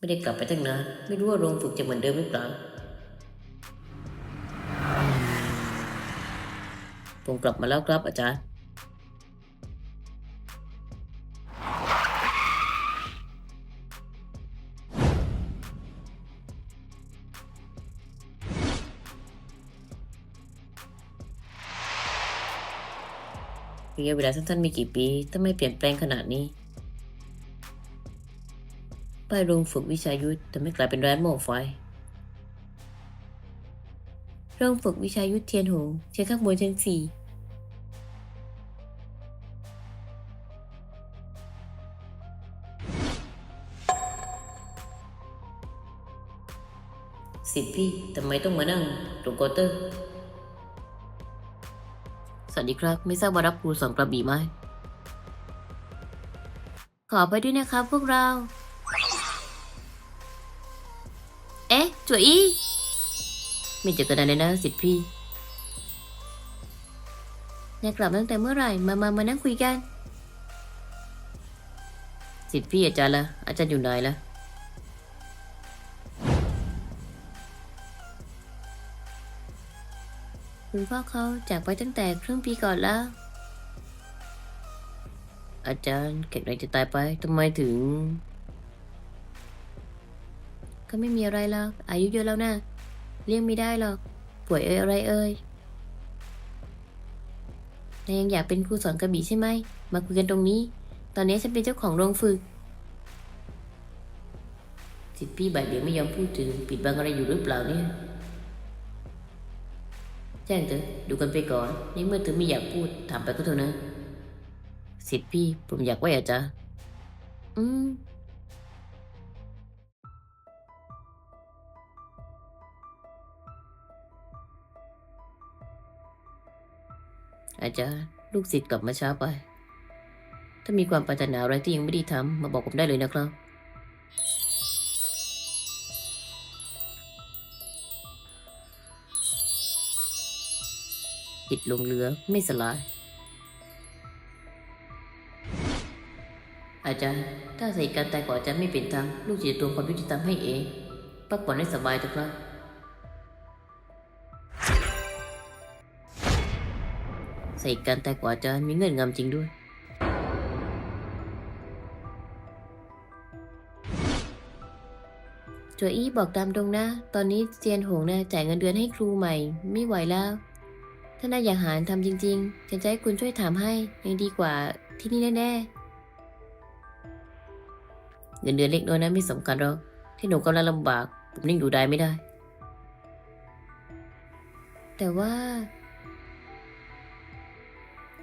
ไม่ได้กลับไปตั้งนาน ไม่รู้ว่าโรงฝึกจะเหมือนเดิมหรือเปล่า ผมกลับมาแล้วครับอาจารย์ ระยะเวลาสั้นๆมีกี่ปีทำไมเปลี่ยนแปลงขนาดนี้ ป้ายโรงฝึกวิชายุทธทำให้กลายเป็นร้านหม้อไฟโรงฝึกวิชายุทธเทียนหงเชียงข้างบนชั้นสี่สิทธิ์พี่ทำไมต้องมานั่งตรงเคาน์เตอร์ สวัสดีครับ ไม่ทราบว่ารับครูสอนกระบี่ไหม ขอไปด้วยนะครับพวกเรา เอ๊ะจุ๋ยไม่เจอกันนานเลยนะสิทธิ์พี่นายกลับตั้งแต่เมื่อไหร่ มามามานั่งคุยกัน สิทธิ์พี่อาจารย์ละอาจารย์อยู่ไหนละคุณพ่อเขาจากไปตั้งแต่ครึ่งปีก่อนแล้ว อาจารย์เก่งไรจะตายไปทำไมถึง ก็ไม่มีอะไรหรอก อายุเยอะแล้วนะเลี้ยงไม่ได้หรอก ป่วยเอ่ยอะไรเอ่ยนายยังอยากเป็นครูสอนกระบี่ใช่ไหม มาคุยกันตรงนี้ ตอนนี้ฉันเป็นเจ้าของโรงฝึก สิทธิ์พี่บ่ายเบี่ยงไม่ยอมพูดถึง ปิดบังอะไรอยู่หรือเปล่าเนี่ยแจ้งเถอะดูกันไปก่อนในเมื่อเธอไม่อยากพูดถามไปก็เท่านั้นสิทธิ์พี่ผมอยากไว้อาจารย์อืม อาจารย์ลูกศิษย์กลับมาช้าไป ถ้ามีความปรารถนาอะไรที่ยังไม่ได้ทำมาบอกผมได้เลยนะครับ จิตลงเรือไม่สลาย อาจารย์ ถ้าใส่การตายของอาจารย์ไม่เป็นธรรมลูกจะตัวความยุติธรรมให้เอง พักผ่อนให้สบายเถอะครับ ใส่การตายของอาจารย์มีเงื่อนงำจริงด้วย จัวอี้บอกตามตรงนะ ตอนนี้เจียนหงนะจ่ายเงินเดือนให้ครูใหม่ ไม่ไหวแล้ว ถ้านายอยากหารทำจริงๆฉันจะให้คุณช่วยถามให้ยังดีกว่าที่นี่แน่ๆ เงินเดือนเล็กน้อยนะไม่สำคัญหรอกที่หนูกำลังลำบาก ผมนิ่งดูได้ไม่ได้ แต่ว่า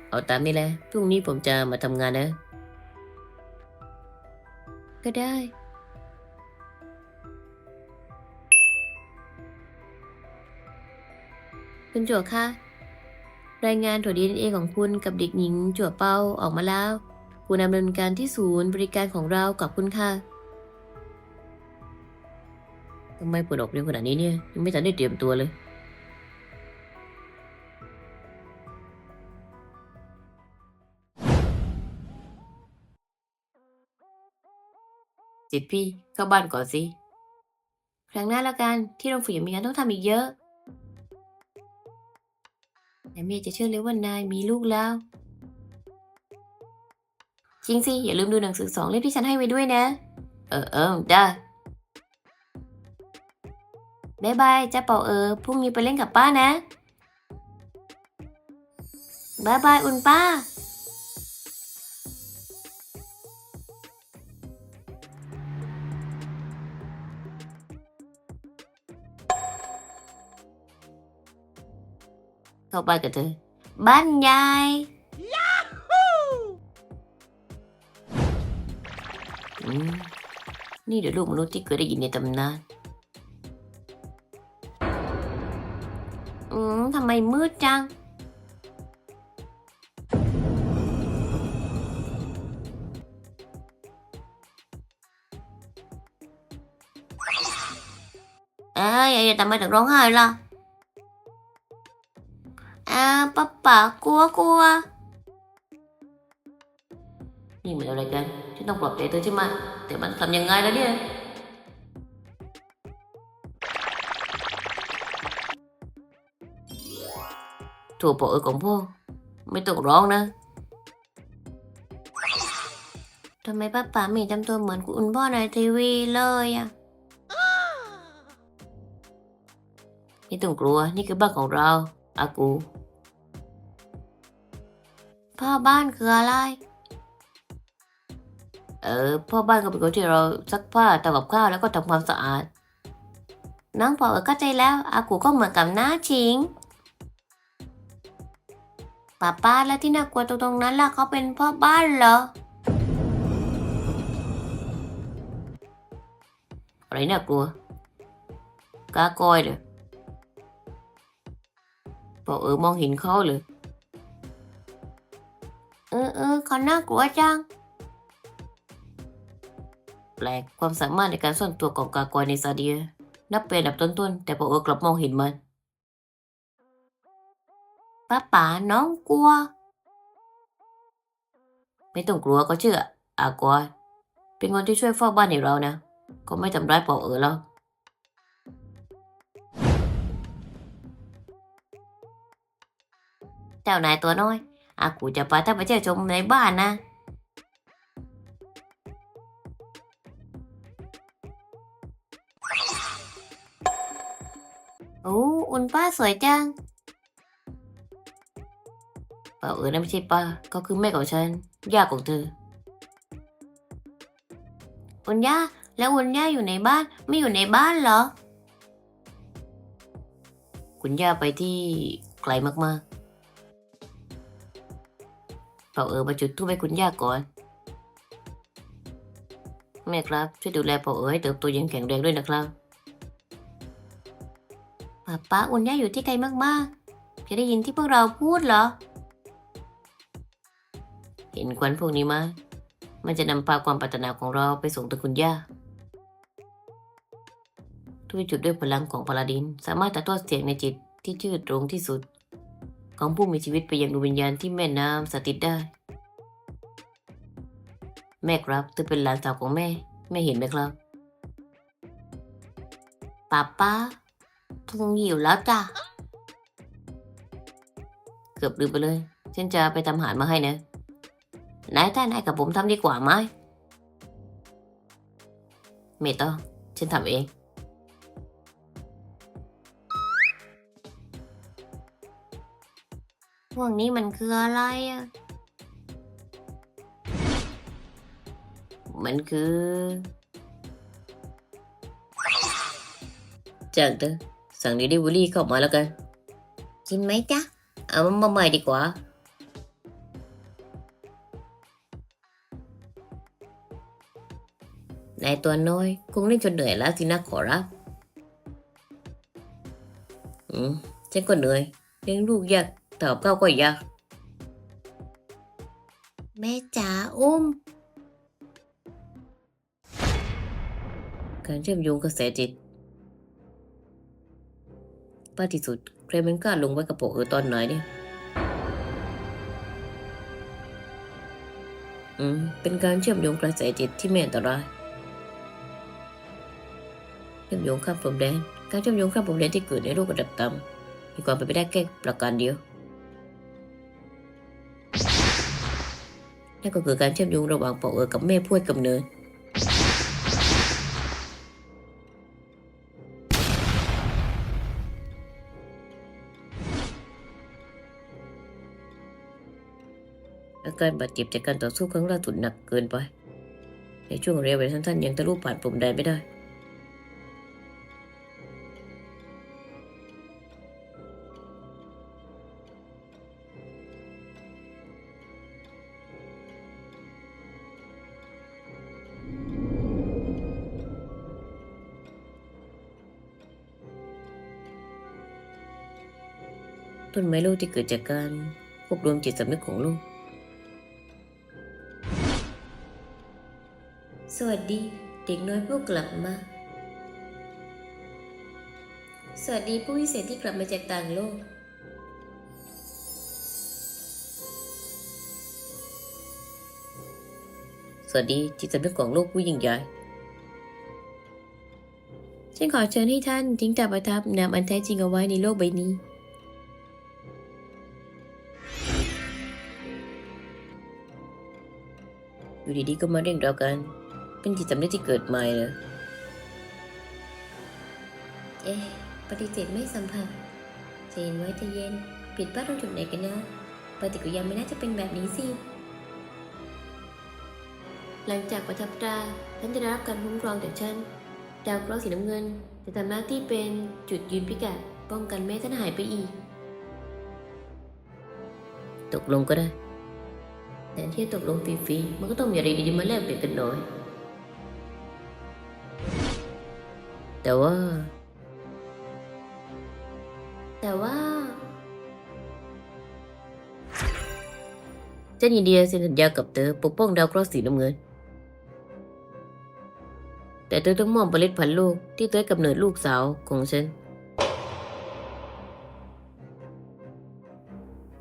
เอาตามนี้แหละพรุ่งนี้ผมจะมาทำงานนะ ก็ได้ คุณจั่วคะรายงานตรวจดีเอ็นเอของคุณกับเด็กหญิงจั่วเปาออกมาแล้ว คุณดำเนินการที่ศูนย์บริการของเราขอบคุณค่ะทำไมปวดอกเร็วขนาดนี้เนี่ยยังไม่ทันได้เตรียมตัวเลย จิตพี่เข้าบ้านก่อนสิ ครั้งหน้าละกันที่โรงฝึกยังมีงานต้องทำอีกเยอะ แต่เมย์จะเชื่อเลยว่านายมีลูกแล้ว จริงสิ อย่าลืมดูหนังสือสองเล่มที่ฉันให้ไว้ด้วยนะ เออเออได้บายบายจ้าเป่าเออพรุ่งนี้ไปเล่นกับป้านะบายบาย อุ่นป้า เข้าบ้านกันเถอะบ้านยายอืมนี่เดี๋ยวลูกมนุษย์ที่เคยได้ยินในตำนาน อืมทำไมมืดจัง เอ้ยอย่าทำไมถึงร้องไห้ล่ะ อ้าวป้าป๋ากลัวกลัวนี่มันอะไรกันฉันต้องปลอบใจเธอใช่ไหมแต่มันทำยังไงแล้วเนี่ยถั่วโปะเออของพ่อไม่ต้องร้องนะทำไมป้าป๋าหมีจำตัวเหมือนคุณพ่อในทีวีเลยอะไม่ต้องกลัวนี่คือบ้านของเราอากู พ่อบ้านคืออะไร เออ พ่อบ้านก็เป็นคนที่เราซักผ้าทำกับข้าวแล้วก็ทำความสะอาด น้องพอเออเข้าใจแล้ว อากูก็เหมือนกับน้าชิงป้าป้าแล้วที่น่ากลัวตรงๆนั้นล่ะเขาเป็นพ่อบ้านเหรอ อะไรน่ากลัวกากอยเลยพอเออมองเห็นเขาเลย ออเออเขาน่ากลัวจัง แปลกความสามารถในการซ่อนตัวของกากอยในซาเดีย นับเป็นอันดับต้นๆ แต่พอเออกลับมองเห็นมันป้าป๋าน้องกลัว ไม่ต้องกลัวก็เชื่อ อากอยเป็นคนที่ช่วยเฝ้าบ้านให้เรานะ ก็ไม่ทำร้ายปอเออแล้วเจ้านายตัวน้อย อากูจะพาท่านไปเที่ยวชมในบ้านนะโอ้อุนป้าสวยจังปล่าเออนั่นไม่ใช่ป้าก็คือแม่ของฉันย่าของเธออุนย่าแล้วอุนย่าอยู่ในบ้านไม่อยู่ในบ้านเหรอ คุณย่าไปที่ไกลมาก เป่าเออมาจุดทูบให้คุณย่าก่อน แม่ครับช่วยดูแลเป่าเออให้เติบโตอยังแข็งแรงด้วยนะครับป้าป้าอุ่นย่าอยู่ที่ไกลมากๆ จะได้ยินที่พวกเราพูดเหรอ เห็นควันพวกนี้ไหมมันจะนำพาความปรารถนาของเราไปส่งถึงคุณย่าทุกจุดด้วยพลังของพาลาดิน สามารถถ่ายทอดเสียงในจิตที่ชื่อตรงที่สุด ของผู้มีชีวิตไปยังดวงวิญญาณที่แม่น้ำสถิตได้ แม่ครับเธอเป็นหลานสาวของแม่ แม่เห็นไหมครับป้าป้าพุงหิวแล้วจ้ะ เกือบลืมไปเลย ฉันจะไปทำอาหารมาให้นะนายท่านให้กับผมทำดีกว่าไหมไม่ต้องฉันทำเอง พวกนี้มันคืออะไรอะมันคือจากเธอสั่งเดลิเวอรี่เข้ามาแล้วกัน กินไหมจ๊ะ เอามาใหม่ดีกว่า นายตัวน้อยคงเล่นจนเหนื่อยแล้วสินะขอรับ อืมฉันก็เหนื่อยเลี้ยงลูกยาก ตอบข้าวก็ยากแม่จ๋าอุ้ม การเชื่อมโยงกระแสจิตป้าที่สุดใครมันกล้าลงไว้กับโปะเออตอนไหนเนี่ย อืม เป็นการเชื่อมโยงกระแสจิตที่ไม่อันตรายเชื่อมโยงข้ามพรมแดน การเชื่อมโยงข้ามพรมแดนที่เกิดในโลกระดับต่ำมีความเป็นไปได้แค่ประการเดียว นั่นก็คือการเชื่อมโยงระหว่างปอเออกับแม่พูดกำเนิดอาการบาดเจ็บจากการต่อสู้ครั้งล่าสุดหนักเกินไป ในช่วงระยะเวลาสั้นๆยังทะลุผ่านปมแดนไม่ได้ ต้นไม้ลูกที่เกิดจากการควบรวมจิตสำนึกของลูกสวัสดี เด็กน้อยผู้กลับมา สวัสดีผู้พิเศษที่กลับมาจากต่างโลก สวัสดีจิตสำนึกของโลกผู้ยิ่งใหญ่ฉันขอเชิญให้ท่านทิ้งตาประทับนามอันแท้จริงเอาไว้ในโลกใบนี้ อยู่ดีๆก็มาเร่งเรากัน เป็นจิตสำนึกที่เกิดใหม่เลยเอ๊ะปฏิเสธไม่สัมผัสใจเย็นไว้ใจเย็น ผิดพลาดตรงจุดไหนกันนะ ปฏิกิริยาไม่น่าจะเป็นแบบนี้สิ หลังจากประทับตราท่านจะได้รับการคุ้มครองจากฉัน ดาวเคราะห์สีน้ำเงินจะทำหน้าที่เป็นจุดยืนพิกัดป้องกันไม่ให้ท่านหายไปอีก ตกลงก็ได้ แต่ที่จะตกลงฟรีๆมันก็ต้องมีอะไรดีๆมาแลกเปลี่ยนกันหน่อย แต่ว่า แต่ว่าฉันยินดีจะเซ็นสัญญากับเธอปกป้องดาวเคราะห์สีน้ำเงิน แต่เธอต้องมอบเมล็ดพันธุ์ลูกที่เธอให้กำเนิดลูกสาวของฉัน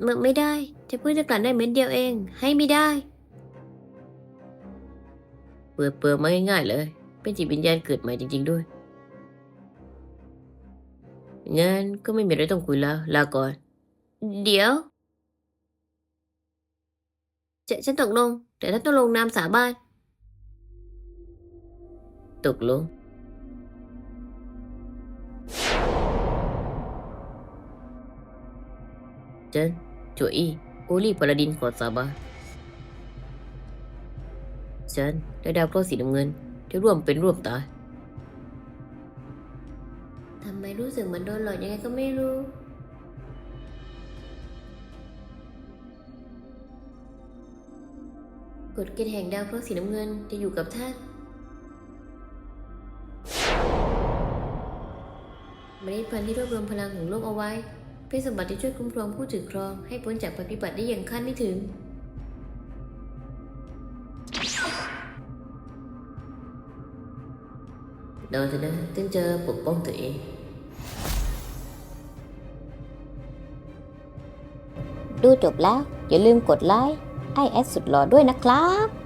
ไม่ไม่ได้จะเพิ่งจะกลั่นได้เม็ดเดียวเอง ให้ไม่ได้ เปิดเปิดมาง่ายๆเลย เป็นจิตวิญญาณเกิดใหม่จริง ๆด้วย งั้นก็ไม่มีอะไรต้องคุยแล้ว ลาก่อน เดี๋ยวฉนฉันตกลง แต่ท่านต้องลงนามสาบานตกลงเจ นจัวอี้โอลี่ปาลาดินขอสาบานฉันและดาวเคราะห์สีน้ำเงินจะร่วมเป็นร่วมตายทำไมรู้สึกเหมือนโดนหลอกยังไงก็ไม่รู้ กฎเกณฑ์แห่งดาวเคราะห์สีน้ำเงินจะอยู่กับท่านเมล็ดพันธุ์ที่รวบรวมพลังของโลกเอาไว้ เป็นสมบัติที่ช่วยคุ้มครองผู้ถือครองให้พ้นจากภัยพิบัติได้อย่างคาดไม่ถึงโดยเธอนะจึงจะปกป้องตัวเอง ดูจบแล้ว อย่าลืมกดไลค์ไอแอดสุดหล่อด้วยนะครับ